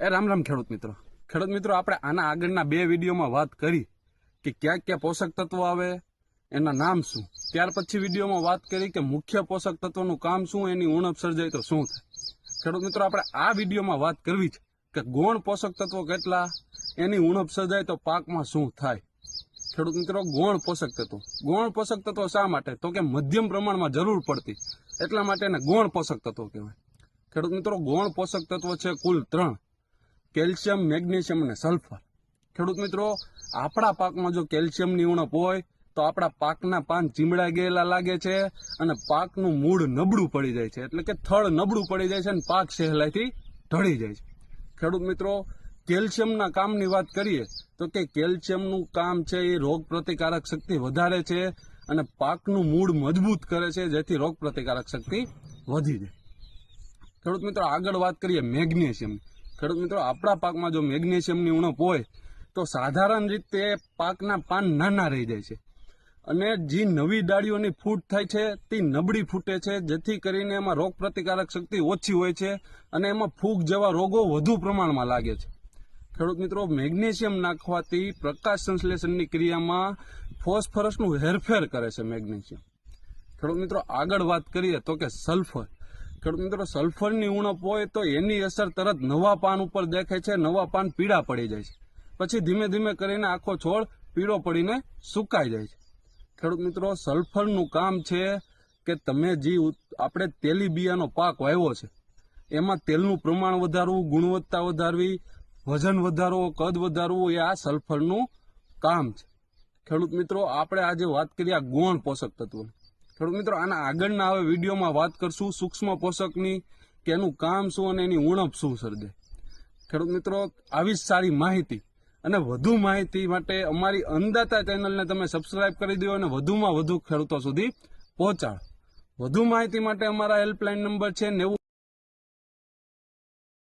એ રામ રામ ખેડૂત મિત્રો. ખેડૂત મિત્રો, આપણે આના આગળના બે વિડીયોમાં વાત કરી કે ક્યાં ક્યાં પોષક તત્વો આવે, એના નામ શું? ત્યાર પછી વિડીયોમાં વાત કરી કે મુખ્ય પોષક તત્વોનું કામ શું, એની ઉણપ સર્જાય તો શું થાય? ખેડૂત મિત્રો, આપણે આ વિડીયોમાં વાત કરવી છે કે ગૌણ પોષક તત્વો કેટલા, એની ઉણપ સર્જાય તો પાકમાં શું થાય? ખેડૂત મિત્રો, ગૌણ પોષક તત્વો. ગૌણ પોષક તત્વો શા માટે? તો કે મધ્યમ પ્રમાણમાં જરૂર પડતી. એટલા માટે એને ગૌણ પોષક તત્વો કહેવાય. ખેડૂત મિત્રો, ગૌણ પોષક તત્વો છે કુલ ત્રણ. કેલ્શિયમ, મેગ્નેશિયમ અને સલ્ફર. ખેડૂત મિત્રો, આપણા પાકમાં જો કેલ્શિયમની ઉણપ હોય, તો આપણા પાકના પાન ચીમડાઈ ગયેલા લાગે છે અને પાકનું મૂળ નબળું પડી જાય છે. એટલે કે થળ નબળું પડી જાય છે અને પાક સહેલાઈથી ઢળી જાય છે. ખેડૂત મિત્રો, કેલ્શિયમના કામની વાત કરીએ, તો કે કેલ્શિયમનું કામ છે એ રોગ પ્રતિકારક શક્તિ વધારે છે અને પાકનું મૂળ મજબૂત કરે છે, જેથી રોગ પ્રતિકારક શક્તિ વધી જાય. ખેડૂત મિત્રો, આગળ વાત કરીએ મેગ્નેશિયમ ખેડૂત મિત્રો, આપણા પાકમાં જો મેગ્નેશિયમની ઉણપ હોય, તો સાધારણ રીતે પાકના પાન નાના રહી જાય છે. અને જે નવી ડાળીઓની ફૂટ થાય છે, તે નબળી ફૂટે છે, જેથી કરીને એમાં રોગ પ્રતિકારક શક્તિ ઓછી હોય છે અને એમાં ફૂગ જેવા રોગો વધુ પ્રમાણમાં લાગે છે. ખેડૂત મિત્રો, મેગ્નેશિયમ નાખવાથી પ્રકાશ સંશ્લેષણની ક્રિયામાં ફોસ્ફરસનું હેરફેર કરે છે મેગ્નેશિયમ. ખેડૂત મિત્રો, આગળ વાત કરીએ તો કે સલ્ફર. ખેડૂત મિત્રો સલ્ફરની ઉણપ હોય તો એની અસર તરત નવા પાન ઉપર દેખાય છે, નવા પાન પીળા પડી જાય છે. પછી ધીમે ધીમે કરીને આખો છોડ પીળો પડીને સુકાઈ જાય છે. ખેડૂત મિત્રો સલ્ફરનું કામ છે કે તમે જે આપણે આપણે તેલીબિયાનો પાક વાવ્યો છે, એમાં તેલનું પ્રમાણ વધારવું, ગુણવત્તા વધારવી, વજન વધારવો, કદ વધારવું, એ આ સલ્ફરનું કામ છે. ખેડૂત મિત્રો, આપણે આજે વાત કરીએ આ ગૌણ પોષક તત્વોની. ખેડૂત મિત્રો આના આગળના હવે વિડીયોમાં વાત કરશું સૂક્ષ્મ પોષકની, કે એનું કામ શું અને એની ઉણપ શું સર્જે. ખેડૂત મિત્રો, આવી જ સારી માહિતી અને વધુ માહિતી માટે અમારી અંદાતા ચેનલને તમે સબસ્ક્રાઇબ કરી દો અને વધુમાં વધુ ખેડૂતો સુધી પહોંચાડો. વધુ માહિતી માટે અમારા હેલ્પલાઇન નંબર છે નેવું